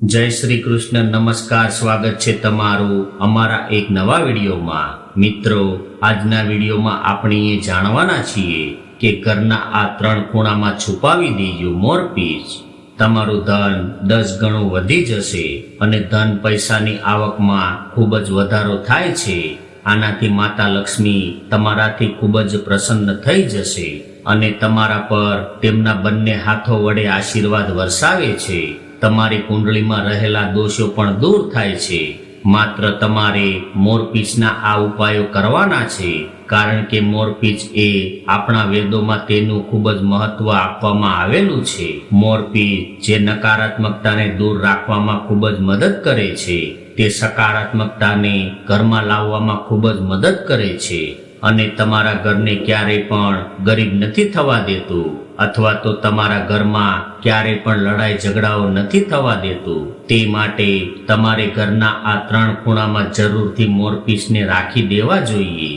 જય શ્રી કૃષ્ણ, નમસ્કાર, સ્વાગત છે તમારું અમારા એક નવા વિડીયોમાં. મિત્રો, આજના વિડીયોમાં આપણે એ જાણવાના છીએ કે ઘરના આ ત્રણ ખૂણામાં છુપાવી દેજો મોરપીચ તમારું ધન દસ ગણું વધી જશે અને ધન પૈસાની આવકમાં ખૂબ જ વધારો થાય છે. આનાથી માતા લક્ષ્મી તમારાથી ખૂબ જ પ્રસન્ન થઈ જશે અને તમારા પર તેમના બંને હાથો વડે આશીર્વાદ વરસાવે છે. તમારી કુંડળીમાં રહેલા દોષો પણ દૂર થાય છે. માત્ર તમારે મોરપીચના આ ઉપાયો કરવાના છે, કારણ કે મોરપીચ એ આપણા વેદોમાં તેનું ખૂબ જ મહત્વ આપવામાં આવેલું છે. મોરપીચ જે નકારાત્મકતાને દૂર રાખવામાં ખૂબ જ મદદ કરે છે, તે સકારાત્મકતાને ઘરમાં લાવવામાં ખૂબ જ મદદ કરે છે અને તમારા ઘરને ક્યારેય પણ ગરીબ નથી થવા દેતું. અથવા તો તમારા ઘરમાં ક્યારેય પણ લડાઈ ઝઘડાઓ નથી થવા દેતું, તે માટે તમારે ઘરના આ ત્રણ ખૂણામાં જરૂરથી મોરપીસને રાખી દેવા જોઈએ.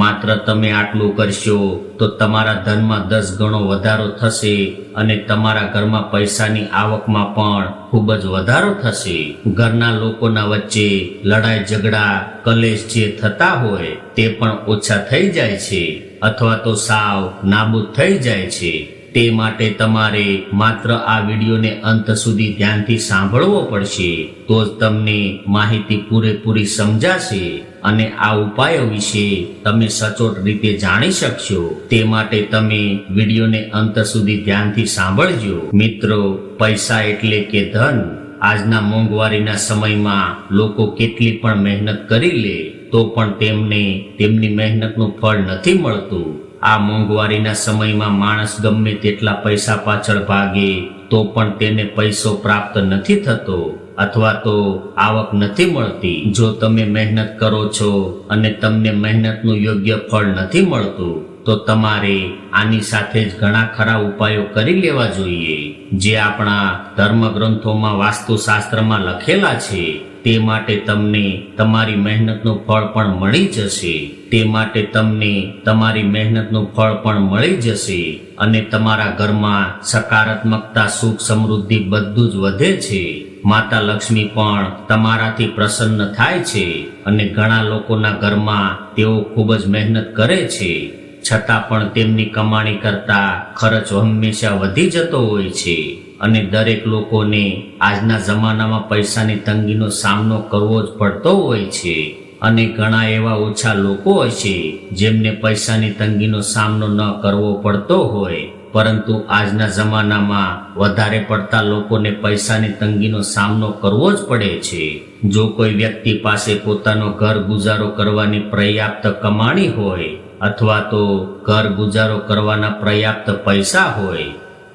માત્ર તમે આટલું કરશો તો તમારા ધનમાં દસ ગણો વધારો થશે અને તમારા ઘરમાં પૈસાની આવકમાં પણ ખૂબ જ વધારો થશે. ઘરના લોકોના વચ્ચે લડાઈ, ઝઘડા, કલેશ જે થતા હોય તે પણ ઓછા થઈ જાય છે અથવા તો સાવ નાબૂદ થઈ જાય છે. તે માટે તમારે માત્ર આ વિડીયોને અંત સુધી ધ્યાનથી સાંભળવો પડશે તો જ તમને માહિતી પૂરેપૂરી સમજાશે અને આ ઉપાયો વિશે તમે સચોટ રીતે જાણી શકશો. તે માટે તમે વિડીયોને અંત સુધી ધ્યાનથી સાંભળજો. મિત્રો, પૈસા એટલે કે ધન. આજના મોંઘવારીના સમયમાં લોકો કેટલી પણ મહેનત કરી લે, તો પણ તેમને તેમની મહેનતનું ફળ નથી મળતું. આ મોંઘવારીના સમયમાં માણસ ગમે તેટલા પૈસા પાછળ ભાગે, તો પણ તેને પૈસો પ્રાપ્ત નથી થતો અથવા તો આવક નથી મળતી. જો તમે મહેનત કરો છો અને તમને મહેનતનું યોગ્ય ફળ નથી મળતું, તો તમારે આની સાથે જ ઘણા ખરા ઉપાયો કરી લેવા જોઈએ. જે આપણા ધર્મગ્રંથોમાં વાસ્તુશાસ્ત્રમાં લખેલા છે. તે માટે તમને તમારી મહેનતનું ફળ પણ મળી જશે. તે માટે તમને તમારી મહેનતનું ફળ પણ મળી જશે અને તમારા ઘરમાં સકારાત્મકતા, સુખ સમૃદ્ધિ બધું જ વધે છે. માતા લક્ષ્મી પણ તમારાથી પ્રસન્ન થાય છે અને ઘણા લોકોના ઘરમાં તેઓ ખૂબ જ મહેનત કરે છે. છતાં પણ તેમની કમાણી કરતા ખર્ચ હંમેશા વધી જતો હોય છે. અને દરેક લોકોને આજના જમાનામાં પૈસાની તંગીનો સામનો કરવો જ પડતો હોય છે. અને ઘણા એવા ઓછા લોકો હશે જેમને પૈસાની તંગીનો સામનો ન કરવો પડતો હોય. પરંતુ આજના જમાનામાં વધારે પડતા લોકોને પૈસાની તંગીનો સામનો કરવો જ પડે છે. જો કોઈ વ્યક્તિ પાસે પોતાનો ઘર ગુજારો કરવાની પર્યાપ્ત કમાણી હોય, અથવા તો ઘર ગુજારો કરવાના પર્યાપ્ત પૈસા હોય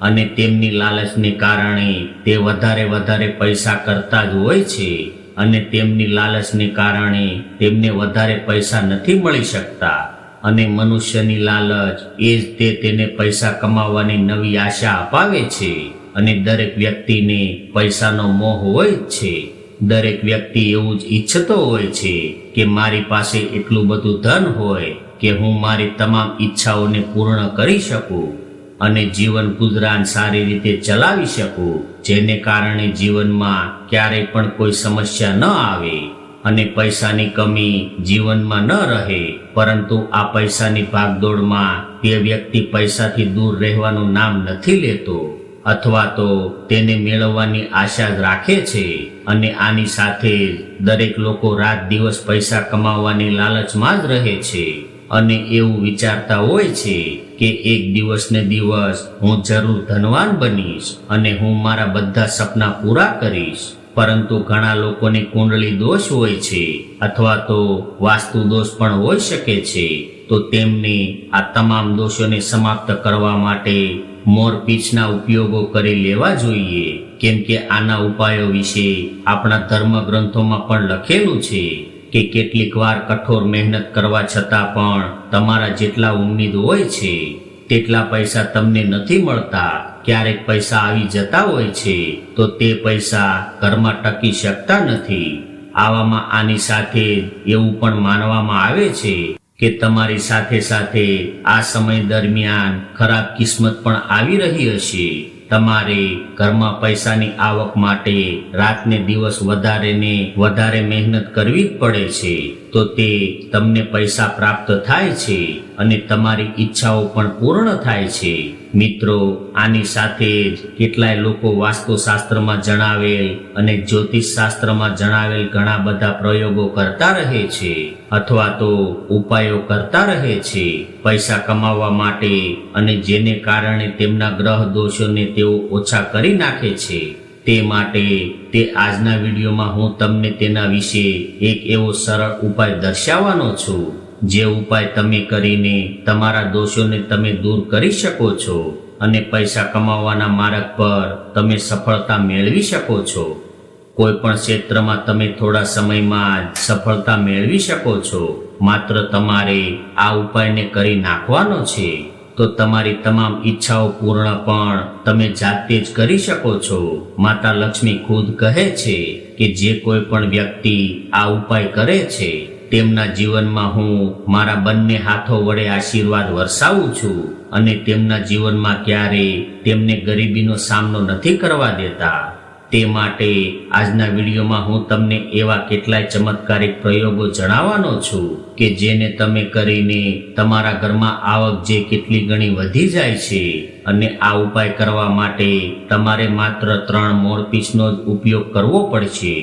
અને તેમની લાલચને કારણે તે વધારે વધારે પૈસા કરતા જ હોય છે અને તેમની લાલચને કારણે તેમને વધારે પૈસા નથી મળી શકતા. અને મનુષ્યની લાલચ એ જ તે તેને પૈસા કમાવાની નવી આશા અપાવે છે અને દરેક વ્યક્તિને પૈસાનો મોહ હોય છે. દરેક વ્યક્તિ એવું જ ઈચ્છતો હોય છે કે મારી પાસે એટલું બધું ધન હોય કે હું મારી તમામ ઈચ્છાઓને પૂર્ણ કરી શકું. અને જીવન ગુજરાન સારી રીતે ચલાવી શકું, જેને કારણે જીવનમાં ક્યારેય પણ કોઈ સમસ્યા ન આવે અને પૈસાની કમી જીવનમાં ન રહે. પરંતુ આ પૈસાની ભાગદોડમાં તે વ્યક્તિ પૈસાથી દૂર રહેવાનું નામ નથી લેતો અથવા તો તેને મેળવવાની આશા રાખે છે અને આની સાથે દરેક લોકો રાત દિવસ પૈસા કમાવવાની લાલચમાં જ રહે છે. અને એવું વિચારતા હોય છે કે એક દિવસ ને દિવસ હું જરૂર ધનવાન બનીશ અને હું મારા બધા સપના પૂરા કરીશ. પરંતુ ઘણા લોકોની કુંડળી દોષ હોય છે અથવા તો વાસ્તુ દોષ પણ હોઈ શકે છે. તો તેમને આ તમામ દોષોને સમાપ્ત કરવા માટે મોરપીંછના ઉપયોગો કરી લેવા જોઈએ. કેમ કે આના ઉપાયો વિશે આપણા ધર્મ ગ્રંથોમાં પણ લખેલું છે. કે કેટલીક વાર કઠોર મહેનત કરવા છતાં પણ તમારા જેટલા ઉમ્મીદ હોય છે, તેટલા પૈસા તમને નથી મળતા. ક્યારેક પૈસા આવી જતા હોય છે, તો તે પૈસા ઘરમાં ટકી શકતા નથી. આવામાં આની સાથે એવું પણ માનવામાં આવે છે કે તમારી સાથે સાથે આ સમય દરમિયાન ખરાબ કિસ્મત પણ આવી રહી હશે. તમારે ઘરમાં પૈસાની આવક માટે રાતને દિવસ વધારે ને વધારે મહેનત કરવી જ પડે છે. તો તે તમને પૈસા પ્રાપ્ત થાય છે અને તમારી ઈચ્છાઓ પણ પૂર્ણ થાય છે. મિત્રો, આની સાથે જ કેટલાય લોકો વાસ્તુશાસ્ત્રમાં જણાવેલ અને જ્યોતિષ શાસ્ત્રમાં જણાવેલ ઘણા બધા પ્રયોગો કરતા રહે છે અથવા તો ઉપાયો કરતા રહે છે પૈસા કમાવવા માટે અને જેને કારણે તેમના ગ્રહ દોષોને તેઓ ઓછા કરી નાખે છે. તે માટે તે આજના વિડીયોમાં હું તમને તેના વિશે એક એવો સરળ ઉપાય દર્શાવવાનો છું. જે ઉપાય તમે કરીને તમારા દોષોને તમે દૂર કરી શકો છો અને પૈસા કમાવવાના માર્ગ પર તમે સફળતા મેળવી શકો છો. કોઈ પણ ક્ષેત્રમાં તમે થોડા સમયમાં જ સફળતા મેળવી શકો છો. માત્ર તમારે આ ઉપાયને કરી નાખવાનો છે. તો તમારી તમામ ઈચ્છાઓ પૂર્ણ પણ તમે જાતે જ કરી શકો છો. માતા લક્ષ્મી ખુદ કહે છે કે જે કોઈ પણ વ્યક્તિ આ ઉપાય કરે છે, તેમના જીવનમાં હું મારા બંને હાથો વડે આશીર્વાદ વરસાવું છું અને તેમના જીવનમાં ક્યારે તેમને ગરીબીનો સામનો નથી કરવા દેતા. તે માટે આજના વિડીયોમાં હું તમને એવા કેટલાય ચમત્કારિક પ્રયોગો જણાવવાનો છું કે જેને તમે કરીને તમારા ઘરમાં આવક જે કેટલી ગણી વધી જાય છે અને આ ઉપાય કરવા માટે તમારે માત્ર ત્રણ મોરપીસનો જ ઉપયોગ કરવો પડશે.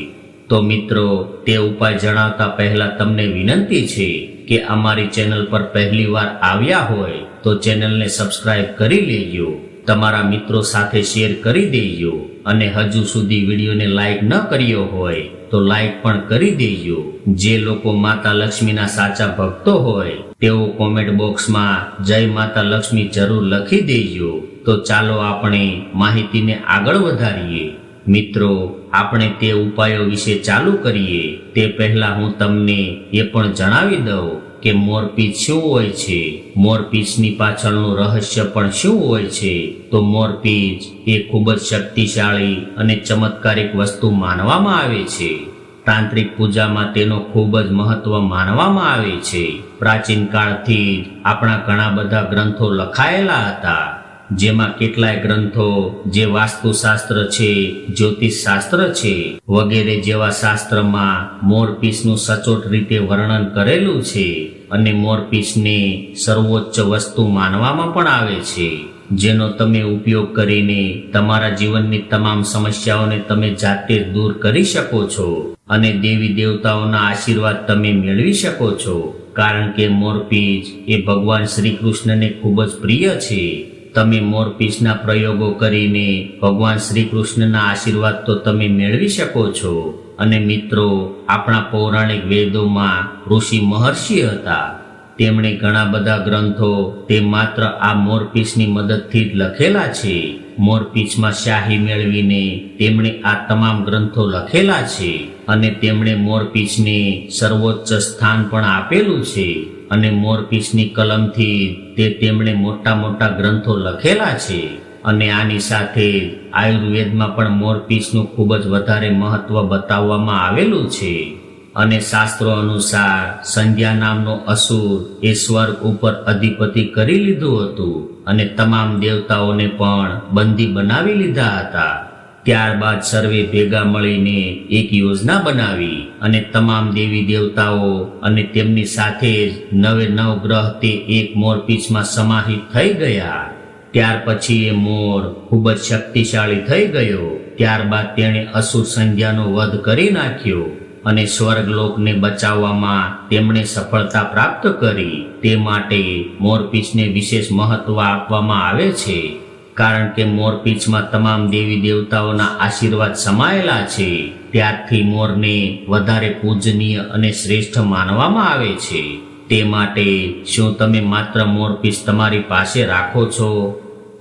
તો મિત્રો, તે ઉપાય જણાવતા પહેલા તમને વિનંતી છે કે અમારી ચેનલ પર પહેલી વાર આવ્યા હોય તો ચેનલને સબસ્ક્રાઇબ કરી લેજો. તમારા મિત્રો સાથે શેર કરી દેજો. અને હજુ સુધી વિડીયોને લાઈક ન કર્યો હોય, તો લાઈક પણ કરી દેજો. જે લોકો માતા લક્ષ્મીના સાચા ભક્તો હોય, તેઓ કોમેન્ટ બોક્સમાં જય માતા લક્ષ્મી જરૂર લખી દેજો. તો ચાલો આપણે માહિતીને આગળ વધારીએ. મિત્રો, આપણે તે ઉપાયો વિશે ચાલુ કરીએ. તે પહેલા હું તમને એ પણ જણાવી દઉં. કે મોરપીચ શું હોય છે? મોરપીચની પાછળનું રહસ્ય પણ શું હોય છે? તો મોરપીચ એ ખૂબ જ શક્તિશાળી અને ચમત્કારિક વસ્તુ માનવામાં આવે છે. તાંત્રિક પૂજામાં તેનો ખૂબ જ મહત્વ માનવામાં આવે છે. પ્રાચીન કાળથી જ આપણા ઘણા બધા ગ્રંથો લખાયેલા હતા, જેમાં કેટલાય ગ્રંથો જે વાસ્તુશાસ્ત્ર છે જ્યોતિષ શાસ્ત્ર છે, વગેરે જેવા શાસ્ત્રમાં મોરપીસનું સચોટ રીતે વર્ણન કરેલું છે. અને મોરપીસને સર્વોચ્ચ વસ્તુ માનવામાં પણ આવે છે. જેનો તમે ઉપયોગ કરીને તમારા જીવનની તમામ સમસ્યાઓને તમે જાતે દૂર કરી શકો છો અને દેવી દેવતાઓના આશીર્વાદ તમે મેળવી શકો છો. કારણ કે મોરપીચ એ ભગવાન શ્રી કૃષ્ણને ખૂબ જ પ્રિય છે. તમે મોરપીસના પ્રયોગો કરીને ભગવાન શ્રી કૃષ્ણના આશીર્વાદ તો તમે મેળવી શકો છો. અને મિત્રો, આપણા પૌરાણિક વેદોમાં ઋષિ મહર્ષિ હતા. તેમણે ઘણા બધા ગ્રંથો, તે માત્ર આ મોરપીસની મદદથી જ લખેલા છે. મોરપીચમાં શાહી મેળવીને તેમણે આ તમામ ગ્રંથો લખેલા છે અને તેમણે મોરપીચને સર્વોચ્ચ સ્થાન પણ આપેલું છે અને મોરપીચની કલમથી તે તેમણે મોટા મોટા ગ્રંથો લખેલા છે. અને આની સાથે આયુર્વેદમાં પણ મોરપીસનું ખૂબ જ વધારે મહત્વ બતાવવામાં આવેલું છે. અને શાસ્ત્રો અનુસાર સંધ્યા નામનો અસુર એ સ્વર્ગ ઉપર અધિપતિ કરી લીધું હતું અને તમામ દેવતાઓને પણ બંદી બનાવી લીધા હતા. ત્યારબાદ સર્વે ભેગા મળીને એક યોજના બનાવી અને તમામ દેવી દેવતાઓ અને તેમની સાથે જ નવે નવ ગ્રહ તે એક મોરપીચમાં સમાહિત થઈ ગયા. ત્યાર પછી એ મોર ખૂબ જ શક્તિશાળી થઈ ગયો. ત્યારબાદ તેણે અસુર સંધ્યાનો વધ કરી નાખ્યો અને સ્વર્ગલોકને બચાવવામાં તેમણે સફળતા પ્રાપ્ત કરી. તે માટે મોરપીંછને વિશેષ મહત્વ આપવામાં આવે છે, કારણ કે મોરપીંછમાં તમામ દેવી દેવતાઓના આશીર્વાદ સમાયેલા છે. ત્યારથી મોરને વધારે પૂજનીય અને શ્રેષ્ઠ માનવામાં આવે છે. તે માટે શું તમે માત્ર મોરપીંછ તમારી પાસે રાખો છો?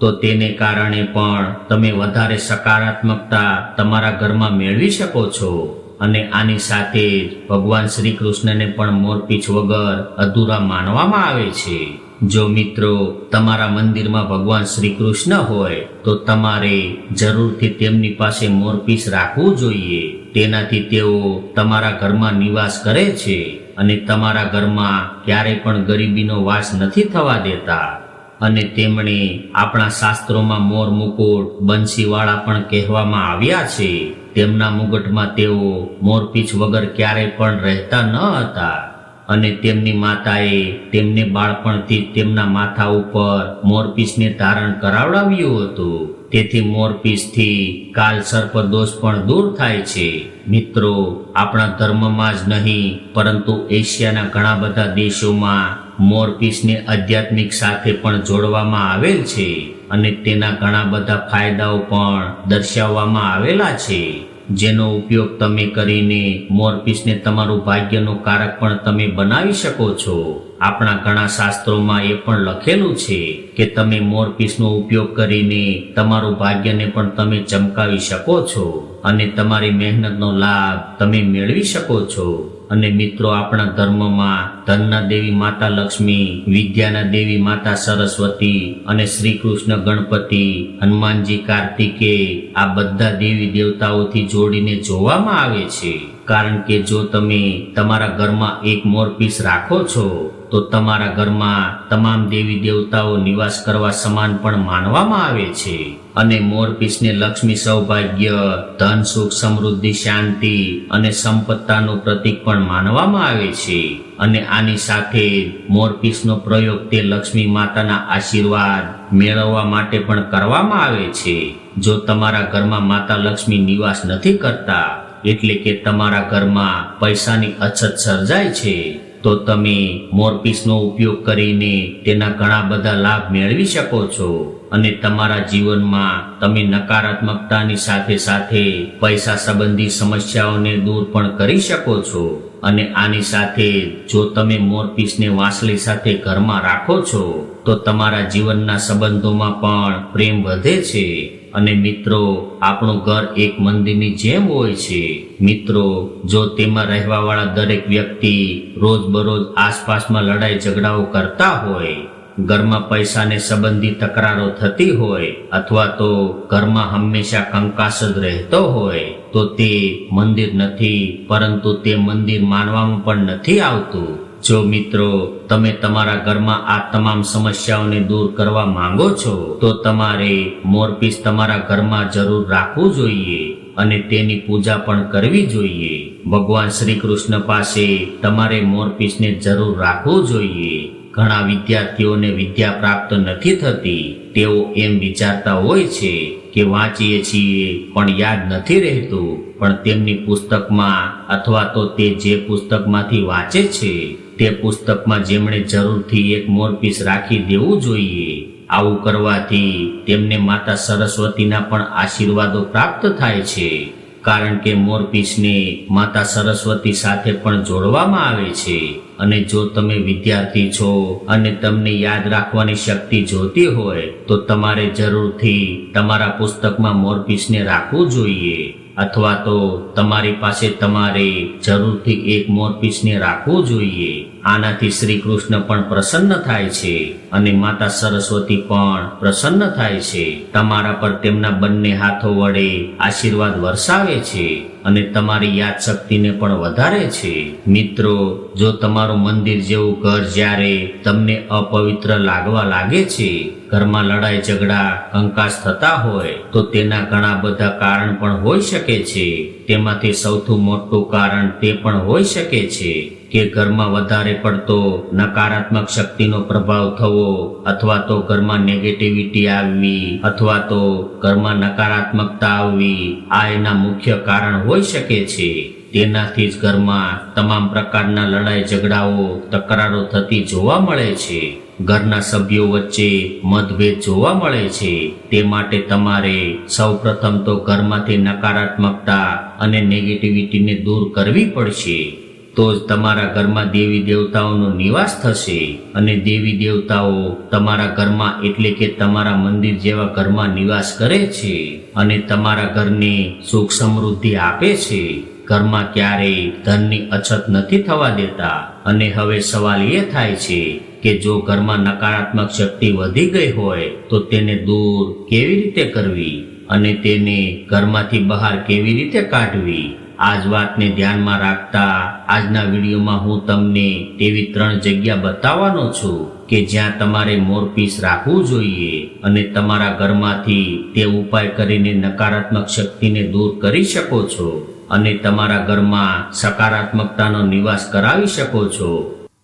તો તેને કારણે પણ તમે વધારે સકારાત્મકતા તમારા ઘરમાં મેળવી શકો છો. અને આની સાથે જ ભગવાન શ્રી કૃષ્ણને પણ મોરપીંછ વગર અધૂરા માનવામાં આવે છે. જો મિત્રો, તમારા મંદિરમાં ભગવાન શ્રી કૃષ્ણ હોય, તો તમારે જરૂરથી તેમની પાસે મોરપીસ રાખવું જોઈએ. તેનાથી તેઓ તમારા ઘરમાં નિવાસ કરે છે અને તમારા ઘરમાં ક્યારેય પણ ગરીબીનો વાસ નથી થવા દેતા. અને તેમણે આપણા શાસ્ત્રોમાં મોર મુકુટ બંસીવાળા પણ કહેવામાં આવ્યા છે. તેમના મુગટમાં તેઓ મોરપીછ વગર ક્યારેય પણ રહેતા ન હતા. અને તેમની માતાએ તેમને બાળપણથી તેમના માથા ઉપર મોરપીસને ધારણ કરાવડાવ્યું હતું. તેથી મોરપીસથી કાલ સર્પ દોષ પણ દૂર થાય છે. મિત્રો, આપણા ધર્મમાં જ નહીં, પરંતુ એશિયાના ઘણા બધા દેશોમાં મોરપીસને આધ્યાત્મિક સાથે પણ જોડવામાં આવેલ છે અને તેના ઘણા બધા ફાયદાઓ પણ દર્શાવવામાં આવેલા છે. જેનો ઉપયોગ તમે કરીને મોરપીસને તમારું ભાગ્યનું કારક પણ તમે બનાવી શકો છો. આપણા ઘણા શાસ્ત્રોમાં એ પણ લખેલું છે કે તમે મોરપીસનો ઉપયોગ કરીને તમારું ભાગ્યને પણ તમે ચમકાવી શકો છો અને તમારી મહેનતનો લાભ તમે મેળવી શકો છો. અને મિત્રો, આપણા ધર્મમાં ધનના દેવી માતા લક્ષ્મી, વિદ્યાના દેવી માતા સરસ્વતી અને શ્રી કૃષ્ણ ગણપતિ, હનુમાનજી, કાર્તિકે આ બધા દેવી દેવતાઓથી જોડીને જોવામાં આવે છે. કારણ કે જો તમે તમારા ઘરમાં એક મોરપીસ રાખો છો, તો તમારા ઘરમાં તમામ દેવી દેવતાઓ નિવાસ કરવા સમાન પણ માનવામાં આવે છે. અને મોરપીસને લક્ષ્મી સૌભાગ્ય, ધન સુખ, સમૃદ્ધિ, શાંતિ અને સંપત્તાનું પ્રતીક પણ માનવામાં આવે છે. અને આની સાથે મોરપીસનો પ્રયોગ તે લક્ષ્મી માતાના આશીર્વાદ મેળવવા માટે પણ કરવામાં આવે છે. જો તમારા ઘરમાં માતા લક્ષ્મી નિવાસ નથી કરતા એટલે કે તમારા ઘરમાં પૈસાની અછત સર્જાય છે, તો તમે મોરપીસનો ઉપયોગ કરીને તેના ઘણા બધા લાભ મેળવી શકો છો. અને તમારા જીવનમાં તમે નકારાત્મકતાની સાથે સાથે પૈસા સંબંધી સમસ્યાઓને દૂર પણ કરી શકો છો. અને આની સાથે જો તમે મોરપીસને વાંસળી સાથે ઘરમાં રાખો છો, તો તમારા જીવનના સંબંધોમાં પણ પ્રેમ વધે છે. અને મિત્રો, આપણું ઘર એક મંદિરની જેમ હોય છે. મિત્રો, જો તેમાં રહેવાવાળા દરેક વ્યક્તિ રોજબરોજ આસપાસમાં લડાઈ ઝઘડાઓ કરતા હોય, ઘરમાં પૈસાને સંબંધી તકરારો થતી હોય, અથવા તો ઘરમાં હંમેશા કંકાસ જ રહેતો હોય, તો તે મંદિર નથી, પરંતુ તે મંદિર માનવામાં પણ નથી આવતું. જો મિત્રો, તમે તમારા ઘરમાં આ તમામ સમસ્યાઓને દૂર કરવા માંગો છો, તો તમારે મોરપીસ તમારા ઘરમાં જરૂર રાખવું જોઈએ અને તેની પૂજા પણ કરવી જોઈએ. ભગવાન શ્રી કૃષ્ણ પાસે તમારે મોરપીસને જરૂર રાખવું જોઈએ. ઘણા વિદ્યાર્થીઓને વિદ્યા પ્રાપ્ત નથી થતી. તેઓ એમ વિચારતા હોય છે કે વાંચીએ છીએ પણ યાદ નથી રહેતું. પણ તેમની પુસ્તકમાં અથવા તો તે જે પુસ્તકમાંથી વાંચે છે તે પુસ્તકમાં જેમણે જરૂરથી એક મોરપીસ રાખી દેવું જોઈએ. આવું કરવાથી તેમને માતા સરસ્વતીના પણ આશીર્વાદો પ્રાપ્ત થાય છે. કારણ કે મોરપીસને માતા સરસ્વતી સાથે પણ જોડવામાં આવે છે. અને જો તમે વિદ્યાર્થી છો અને તમને યાદ રાખવાની શક્તિ જોતી હોય, તો તમારે જરૂરથી તમારા પુસ્તકમાં મોરપીસને રાખવું જોઈએ. અથવા તો તમારી પાસે તમારે જરૂરથી એક મોરપીસને રાખવું જોઈએ. આનાથી શ્રી કૃષ્ણ પણ પ્રસન્ન થાય છે અને માતા સરસ્વતી પણ પ્રસન્ન થાય છે. તમારા પર તેમના બંને હાથો વડે આશીર્વાદ વરસાવે છે અને તમારી યાદશક્તિને પણ વધારે છે. મિત્રો, જો તમારું મંદિર જેવું ઘર જ્યારે તમને અપવિત્ર લાગવા લાગે છે, ઘરમાં લડાઈ, ઝઘડા, કંકાસ થતા હોય, તો તેના ઘણા બધા કારણ પણ હોઈ શકે છે. તેમાંથી સૌથી મોટું કારણ તે પણ હોઈ શકે છે. કે ઘરમાં વધારે પડતો નકારાત્મક શક્તિનો પ્રભાવ થવો અથવા તો ઘરમાં નેગેટિવિટી આવવી અથવા તો ઘરમાં નકારાત્મકતા આવવી, આ એના મુખ્ય કારણ હોઈ શકે છે. તેનાથી જ ઘરમાં તમામ પ્રકારના લડાઈ ઝઘડાઓ, તકરારો થતી જોવા મળે છે. ઘરના સભ્યો વચ્ચે મતભેદ જોવા મળે છે. તે માટે તમારે સૌપ્રથમ તો ઘરમાંથી નકારાત્મકતા અને નેગેટિવિટીને દૂર કરવી પડશે. તો જ તમારા ઘરમાં દેવી દેવતાઓનો નિવાસ થશે અને દેવી દેવતાઓ તમારા ઘરમાં એટલે કે તમારા મંદિર જેવા ઘરમાં નિવાસ કરે છે અને તમારા ઘરને સુખ સમૃદ્ધિ આપે છે. ઘરમાં ક્યારેય ધનની અછત નથી થવા દેતા અને હવે સવાલ એ થાય છે કે જો ઘરમાં નકારાત્મક શક્તિ વધી ગઈ હોય તો તેને દૂર કેવી રીતે કરવી અને તેને ઘરમાંથી બહાર કેવી રીતે કાઢવી? આ જ વાતને ધ્યાનમાં રાખતા આજના વિડીયોમાં હું તમને તેવી ત્રણ જગ્યા બતાવવાનો છું કે જ્યાં તમારે મોરપીસ રાખવું જોઈએ અને તમારા ઘરમાંથી તે ઉપાય કરીને નકારાત્મક શક્તિને દૂર કરી શકો છો અને તમારા ઘરમાં સકારાત્મકતાનો નિવાસ કરાવી શકો છો.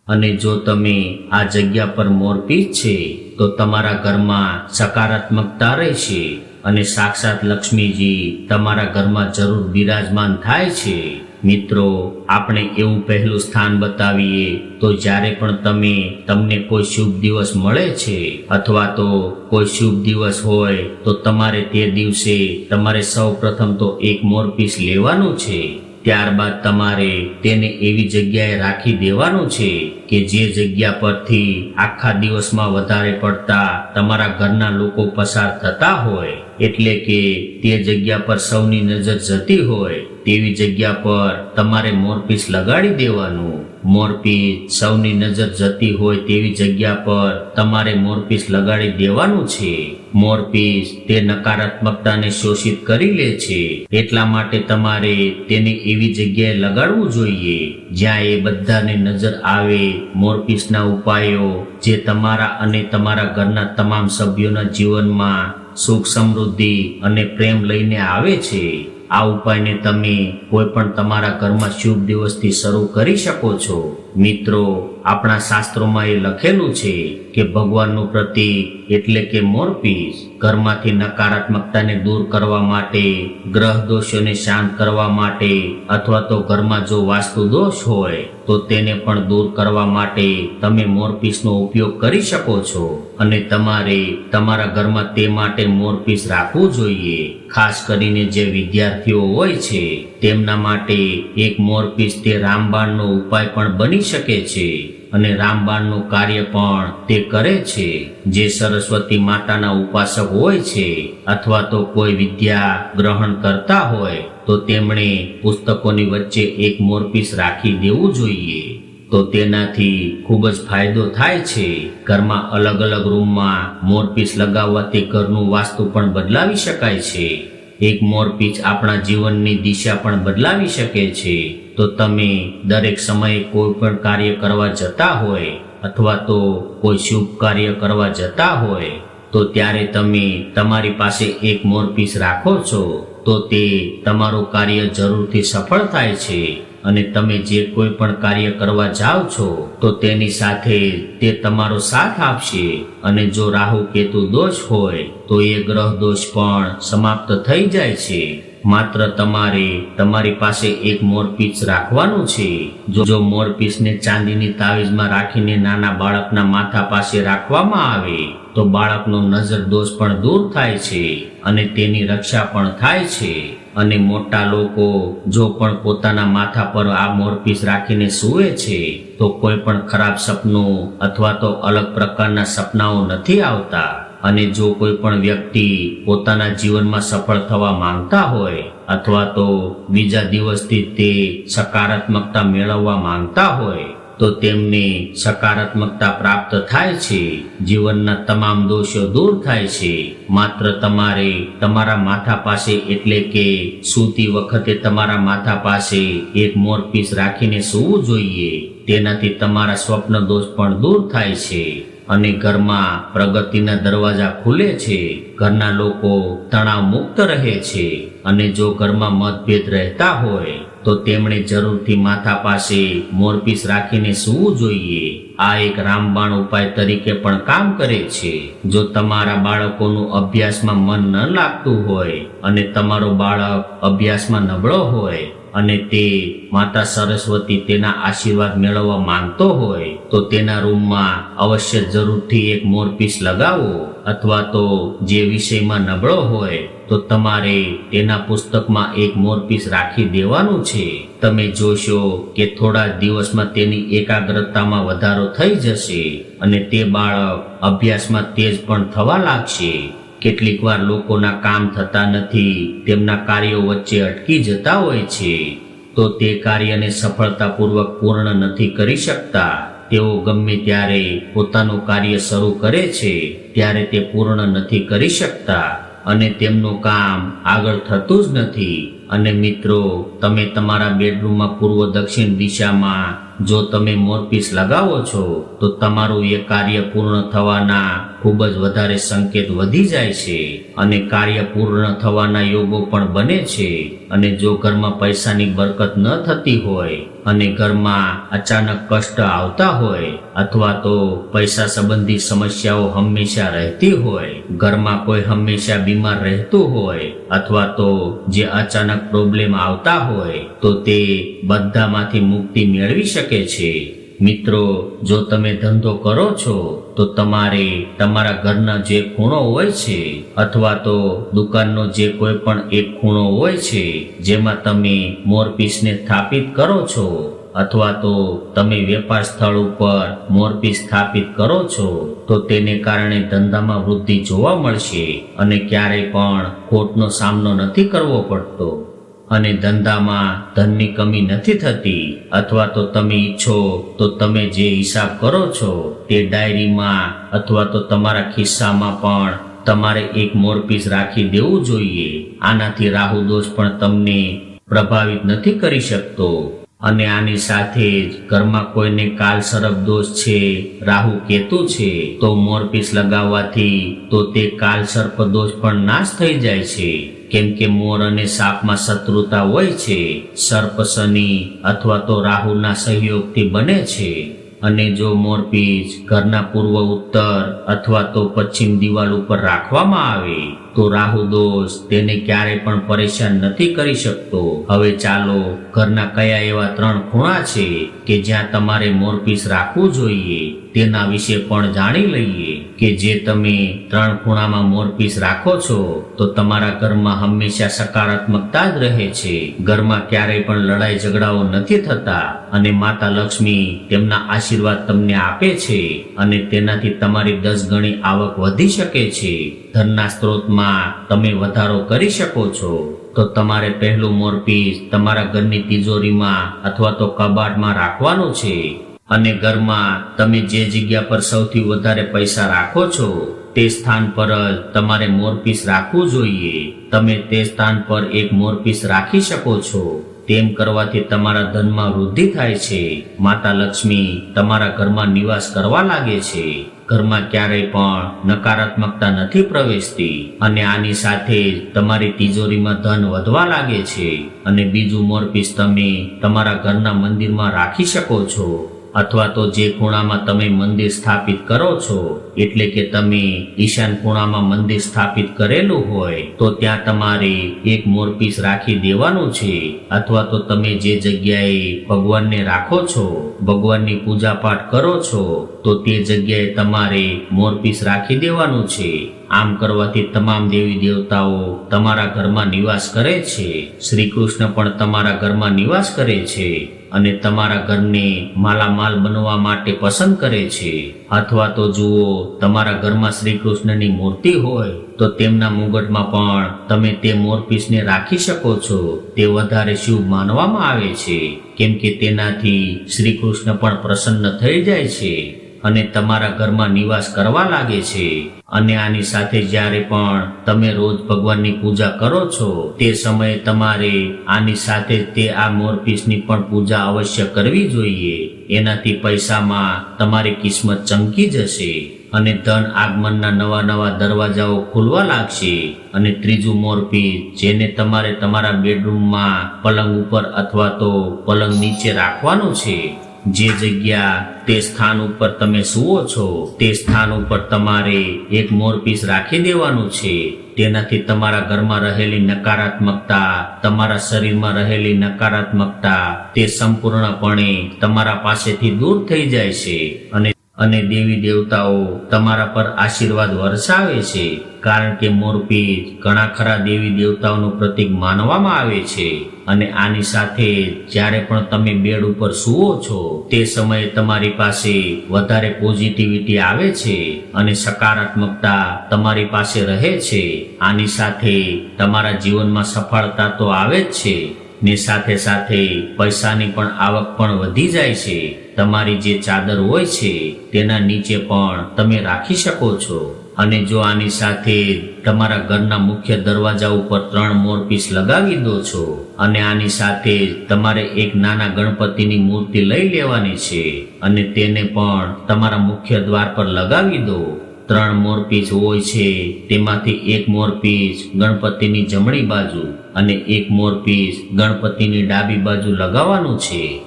અને જો તમે આ જગ્યા પર મોરપીસ છે, તો તમારા ઘરમાં સકારાત્મકતા રહેશે. અને સાક્ષાત લક્ષ્મીજી તમારા ઘરમાં જરૂર બિરાજમાન થાય છે. મિત્રો, આપણે એવું પહેલું સ્થાન બતાવીએ તો જ્યારે પણ તમે તમને કોઈ શુભ દિવસ મળે છે અથવા તો કોઈ શુભ દિવસ હોય તો તમારે તે દિવસે તમારે સૌ પ્રથમ તો એક મોરપીસ લેવાનું છે. ત્યારબાદ તમારે તેને એવી જગ્યાએ રાખી દેવાનું છે કે જે જગ્યા પરથી આખા દિવસમાં વધારે પડતા તમારા ઘરના લોકો પસાર થતા હોય, એટલે કે તે જગ્યા પર સૌની નજર જતી હોય, તેવી જગ્યા પર તમારે મોરપીસ લગાડી દેવાનું. મોરપીસ સૌની નજર જતી હોય તેવી જગ્યા પર તમારે મોરપીસ લગાડી દેવાનું છે. મોરપીસ તે નકારાત્મકતાને શોષિત કરી લે છે. એટલા માટે તમારે તેને એવી જગ્યાએ લગાડવું જોઈએ, જ્યાં એ બધાને નજર આવે મોરપીસના ઉપાયો, જે તમારા અને તમારા ઘરના તમામ સભ્યોના જીવનમાં સુખ સમૃદ્ધિ અને પ્રેમ લઈને આવે છે. આ ઉપાયને તમે કોઈ પણ તમારા ઘરમાં શુભ દિવસથી શરૂ કરી શકો છો. મિત્રો આપણા શાસ્ત્રોમાં એ લખેલું છે કે ભગવાનનું પ્રતીક એટલે કે મોરપીસ ઘરમાંથી નકારાત્મકતાને દૂર કરવા માટે ગ્રહ દોષોને શાંત કરવા માટે અથવા તો ઘરમાં જો વાસ્તુ દોષ હોય, તો તેને પણ દૂર કરવા માટે તમે મોરપીસનો ઉપયોગ કરી શકો છો. અને તમારે તમારા ઘરમાં તે માટે મોરપીસ રાખવું જોઈએ. ખાસ કરીને જે વિદ્યાર્થીઓ હોય છે, તેમના માટે એક મોરપીસ તે રામબાણનો ઉપાય પણ બની શકે છે. અને રામબાણનું કાર્ય પણ તે કરે છે. જે સરસ્વતી માતાના ઉપાસક હોય છે અથવા તો કોઈ વિદ્યા ગ્રહણ કરતા હોય, તો તેમણે પુસ્તકોની વચ્ચે એક મોરપીસ રાખી દેવું જોઈએ. તો તેનાથી ખૂબ જ ફાયદો થાય છે. ઘરમાં અલગ અલગ રૂમમાં મોરપીસ લગાવવાથી ઘરનું વાસ્તુ પણ બદલાવી શકાય છે. એક મોરપીચ આપણા જીવનની દિશા પણ બદલાવી શકે છે. તો તમે દરેક સમયે કોઈ પણ કાર્ય કરવા જતા હોય અથવા તો કોઈ શુભ કાર્ય કરવા જતા હોય, તો ત્યારે તમે તમારી પાસે એક મોરપીસ રાખો છો, તો તે તમારું કાર્ય જરૂરથી સફળ થાય છે. અને તમે જે કોઈ પણ કાર્ય કરવા જાઓ છો, તો તેની સાથે તે તમારો સાથ આપશે. અને જો રાહુ કેતુ દોષ હોય, તો એ ગ્રહ દોષ પણ સમાપ્ત થઈ જાય છે. માત્ર તમારે તમારી પાસે એક મોરપીસ રાખવાનું છે. જો જો મોરપીસને ચાંદીની તાવીજમાં રાખીને નાના બાળકના માથા પાસે રાખવામાં આવે, તો બાળકનો નજર દોષ પણ દૂર થાય છે અને તેની રક્ષા પણ થાય છે. અને મોટા લોકો જો પણ પોતાના માથા પર આ મોરપીસ રાખીને સૂવે છે, તો કોઈ પણ ખરાબ સપનું અથવા તો અલગ પ્રકારના સપનાઓ નથી આવતા. અને જો કોઈ પણ વ્યક્તિ પોતાના જીવનમાં સફળ થવા માંગતા હોય અથવા તો બીજા દિવસથી તે સકારાત્મકતા મેળવવા માંગતા હોય તો તેમને સકારાત્મકતા પ્રાપ્ત થાય છે. જીવનના તમામ દોષો દૂર થાય છે. માત્ર તમારે તમારા માથા પાસે એટલે કે સૂતી વખતે તમારા માથા પાસે એક મોરપીસ રાખીને સૂવું જોઈએ. તેનાથી તમારા સ્વપ્ન દોષ પણ દૂર થાય છે. અને ઘરમાં પ્રગતિના દરવાજા ખુલે છે. ઘરના લોકો તણાવ મુક્ત રહે છે. અને જો ઘરમાં મતભેદ રહેતા હોય તો તેમણે જરૂરથી માથા પાસે મોરપીસ રાખીને સૂવું જોઈએ. આ એક રામબાણ ઉપાય તરીકે પણ કામ કરે છે. જો તમારા બાળકોનું અભ્યાસમાં મન ન લાગતું હોય અને તમારો બાળક અભ્યાસમાં નબળો હોય અને તે માતા સરસ્વતી તેના આશીર્વાદ મેળવવા માંગતો હોય, તો તેના રૂમમાં અવશ્ય જરૂરથી એક મોરપીસ લગાવો. અથવા તો જે વિષયમાં નબળો હોય, તો તમારે તેના પુસ્તકમાં એક મોરપીસ રાખી દેવાનું છે. તમે જોશો કે થોડા દિવસમાં તેની એકાગ્રતામાં વધારો થઈ જશે અને તે બાળક અભ્યાસમાં તેજ પણ થવા લાગશે. કેટલીક વાર લોકોના કામ થતા નથી, તેમના કાર્યો વચ્ચે અટકી જતા હોય છે, તો તે કાર્યને સફળતાપૂર્વક પૂર્ણ નથી કરી શકતા. તેઓ ગમે ત્યારે પોતાનું કાર્ય શરૂ કરે છે, ત્યારે તે પૂર્ણ નથી કરી શકતા અને તેમનું કામ આગળ થતું જ નથી. અને મિત્રો, તમે તમારા બેડરૂમમાં પૂર્વ દક્ષિણ દિશામાં જો તમે મોરપીસ લગાવો છો, તો તમારું એ કાર્ય પૂર્ણ થવાના ખૂબ જ વધારે સંકેત વધી જાય છે અને કાર્ય પૂર્ણ થવાના યોગો પણ બને છે. અને જો ઘરમાં પૈસાની બરકત ન થતી હોય અને ઘરમાં અચાનક કષ્ટ આવતા હોય અથવા તો પૈસા સંબંધી સમસ્યાઓ હંમેશા રહેતી હોય, ઘરમાં કોઈ હંમેશા બીમાર રહેતું હોય અથવા તો જે અચાનક પ્રોબ્લેમ આવતા હોય, તો તે બધામાંથી મુક્તિ મેળવી શકે છે. મિત્રો, જો તમે ધંધો કરો છો, તો તમારે તમારા ઘરના જે ખૂણો હોય છે, અથવા તો દુકાનનો જે કોઈ પણ એક ખૂણો હોય છે, જેમાં તમે મોરપીસને સ્થાપિત કરો છો, અથવા તો તમે વેપાર સ્થળ ઉપર મોરપીસ સ્થાપિત કરો છો, તો તેને કારણે ધંધામાં વૃદ્ધિ જોવા મળશે અને ક્યારેય પણ ખોટનો સામનો નથી કરવો પડતો. અને ધંધામાં ધનની કમી નથી થતી અથવા તો તમે ઈચ્છો તો તમે જે હિસાબ કરો છો તે ડાયરીમાં અથવા તો તમારા ખિસ્સામાં પણ તમારે એક મોરપીસ રાખી દેવું જોઈએ. આનાથી રાહુ દોષ પણ તમને પ્રભાવિત નથી કરી શકતો. અને આની સાથે જ ઘરમાં કોઈને કાલ સરપ દોષ છે, રાહુ કેતુ છે, તો મોરપીસ લગાવવાથી તો તે કાલ સર્પ દોષ પણ નાશ થઈ જાય છે. કેમ કે મોર અને સાપમાં શત્રુતા હોય છે, સર્પ, શનિ અથવા તો રાહુના સહયોગથી બને છે. અને જો મોરપીચ ઘરના પૂર્વ ઉત્તર અથવા તો પશ્ચિમ દિવાલ ઉપર રાખવામાં આવે, તો રાહુ દોષ તેને ક્યારેય પણ પરેશાન નથી કરી શકતો. હવે ચાલો, ઘરના કયા એવા ત્રણ ખૂણા છે કે જ્યાં તમારે મોરપીસ રાખવું જોઈએ, તેના વિશે પણ જાણી લઈએ. કે જે તમે ત્રણ ખૂણામાં મોરપીસ રાખો છો, તો તમારા ઘરમાં હંમેશા સકારાત્મકતા જ રહે છે. ઘરમાં ક્યારેય પણ લડાઈ ઝઘડાઓ નથી થતા અને માતા લક્ષ્મી તેમના આશીર્વાદ તમને આપે છે અને તેનાથી તમારી દસ ગણી આવક વધી શકે છે. ધનના સ્ત્રોતમાં તમે વધારો કરી શકો છો. તો તમારે પહેલું મોરપીસ તમારા ઘરની તિજોરીમાં અથવા તો કબાટમાં રાખવાનું છે. અને ઘરમાં તમે જે જગ્યા પર સૌથી વધારે પૈસા રાખો છો, તે સ્થાન પર જ તમારે મોરપીસ રાખવું જોઈએ. તમે તે સ્થાન પર એક મોરપીસ રાખી શકો છો. તેમ કરવાથી તમારા ધનમાં વૃદ્ધિ થાય છે. માતા લક્ષ્મી, તમારા ઘરમાં નિવાસ કરવા લાગે છે. ઘરમાં ક્યારેય પણ નકારાત્મકતા નથી પ્રવેશતી અને આની સાથે જ તમારી તિજોરીમાં ધન વધવા લાગે છે. અને બીજું મોરપીસ તમે તમારા ઘરના મંદિરમાં રાખી શકો છો. અથવા તો જે ખૂણામાં તમે મંદિર સ્થાપિત કરો છો, એટલે કે તમે ઈશાન ખૂણામાં મંદિર સ્થાપિત કરેલું હોય, તો ત્યાં તમારે એક મોરપીસ રાખી દેવાનું છે. અથવા તો તમે જે જગ્યાએ ભગવાનને રાખો છો, ભગવાનની પૂજા પાઠ કરો છો, તો તે જગ્યાએ તમારે મોરપીસ રાખી દેવાનું છે. આમ કરવાથી તમામ દેવી દેવતાઓ તમારા ઘરમાં નિવાસ કરે છે. શ્રી કૃષ્ણ પણ તમારા ઘરમાં નિવાસ કરે છે. અને તમારા ઘરને માલામાલ બનવા માટે પસંદ કરે છે. અથવા તો જુઓ, તમારા ઘરમાં શ્રી કૃષ્ણની મૂર્તિ હોય, તો તેમના મુગટમાં પણ તમે તે મોરપીસને રાખી શકો છો. તે વધારે શુભ માનવામાં આવે છે. કેમ કે તેનાથી શ્રી કૃષ્ણ પણ પ્રસન્ન થઈ જાય છે. અને તમારા ઘરમાં નિવાસ કરવા લાગે છે. અને આની સાથે જ્યારે પણ તમે રોજ ભગવાનની પૂજા કરો છો, તે સમયે તમારે આની સાથે તે આ મોરપીસની પણ પૂજા અવશ્ય કરવી જોઈએ. એનાથી પૈસામાં તમારી કિસ્મત ચમકી જશે અને ધન આગમનના નવા નવા દરવાજાઓ ખુલવા લાગશે. અને ત્રીજું મોરપીસ, જેને તમારે તમારા બેડરૂમમાં પલંગ ઉપર અથવા તો પલંગ નીચે રાખવાનું છે જે જગ્યા તે સ્થાન ઉપર તમે સુવો છો, તે સ્થાન ઉપર તમારે એક મોરપીસ રાખી દેવાનું છે. તેનાથી તમારા ઘરમાં રહેલી નકારાત્મકતા, તમારા શરીરમાં રહેલી નકારાત્મકતા, તે સંપૂર્ણપણે તમારા પાસેથી દૂર થઈ જાય છે અને અને દેવી દેવતાઓ તમારા પર આશીર્વાદ વરસાવે છે, કારણ કે મોરપી ઘણા ખરા દેવી દેવતાઓનું પ્રતીક માનવામાં આવે છે. અને આની સાથે જ્યારે પણ તમે બેડ ઉપર સુવો છો, તે સમયે તમારી પાસે વધારે પોઝિટિવિટી આવે છે અને સકારાત્મકતા તમારી પાસે રહે છે. આની સાથે તમારા જીવનમાં સફળતા તો આવે જ છે ને સાથે સાથે પૈસાની પણ આવક પણ વધી જાય છે. તમારી જે ચાદર હોય છે, તેના નીચે પણ તમે રાખી શકો છો. અને જો આની સાથે તમારા ઘરના મુખ્ય દરવાજા ઉપર ત્રણ મોરપીસ લગાવી દો છો, અને આની સાથે તમારે એક નાના ગણપતિની મૂર્તિ લઈ લેવાની છે, અને તેને પણ તમારા મુખ્ય દ્વાર પર લગાવી દો ત્રણ મોરપીચ હોય છે. તેમાંથી એક મોરપીચ ગણપતિની જમણી બાજુ અને એક મોરપીચ ગણપતિની ડાબી બાજુ લગાવવાનું છે.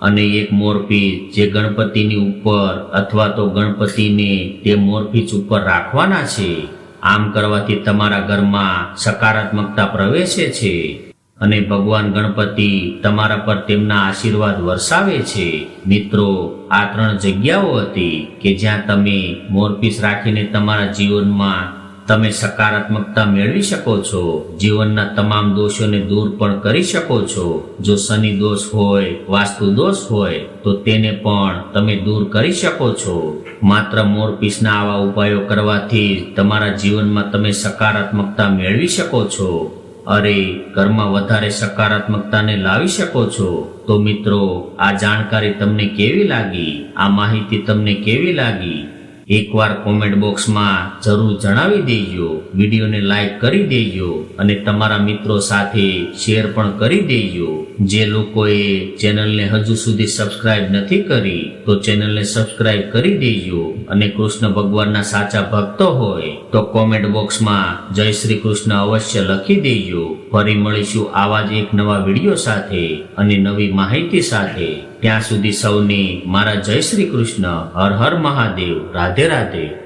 અને એક મોરપીચ જે ગણપતિની ઉપર અથવા તો ગણપતિને તે મોરપીચ ઉપર રાખવાના છે. આમ કરવાથી તમારા ઘરમાં સકારાત્મકતા પ્રવેશે છે. અને ભગવાન ગણપતિ તમારા પર તેમના આશીર્વાદ વરસાવે છે. મિત્રો, આ ત્રણ જગ્યાઓ હતી કે જ્યાં તમે મોરપીસ રાખીને તમારા જીવનમાં તમે સકારાત્મકતા મેળવી શકો છો, જીવનના તમામ દોષોને દૂર પણ કરી શકો છો. જો શનિ દોષ હોય, વાસ્તુ દોષ હોય, તો તેને પણ તમે દૂર કરી શકો છો. માત્ર મોરપીસના આવા ઉપાયો કરવાથી તમારા જીવનમાં તમે સકારાત્મકતા મેળવી શકો છો. અરે, ઘરમાં વધારે સકારાત્મકતાને લાવી શકો છો? તો મિત્રો, આ જાણકારી તમને કેવી લાગી? આ માહિતી તમને કેવી લાગી? એકવાર કોમેન્ટ બોક્સમાં જરૂર જણાવી દેજો, વિડીયોને લાઈક કરી દેજો અને તમારા મિત્રો સાથે શેર પણ કરી દેજો. જે લોકોએ ચેનલને હજુ સુધી સબસ્ક્રાઇબ નથી કરી, તો ચેનલને સબસ્ક્રાઇબ કરી દેજો અને કૃષ્ણ ભગવાનના સાચા ભક્તો હોય, તો કોમેન્ટ બોક્સમાં જય શ્રી કૃષ્ણ અવશ્ય લખી દેજો. ફરી મળીશું આવા જ એક નવા વીડિયો સાથે અને નવી માહિતી સાથે. ત્યાં સુધી સૌને મારા જય શ્રી કૃષ્ણ હર હર મહાદેવ રાધે રાધે.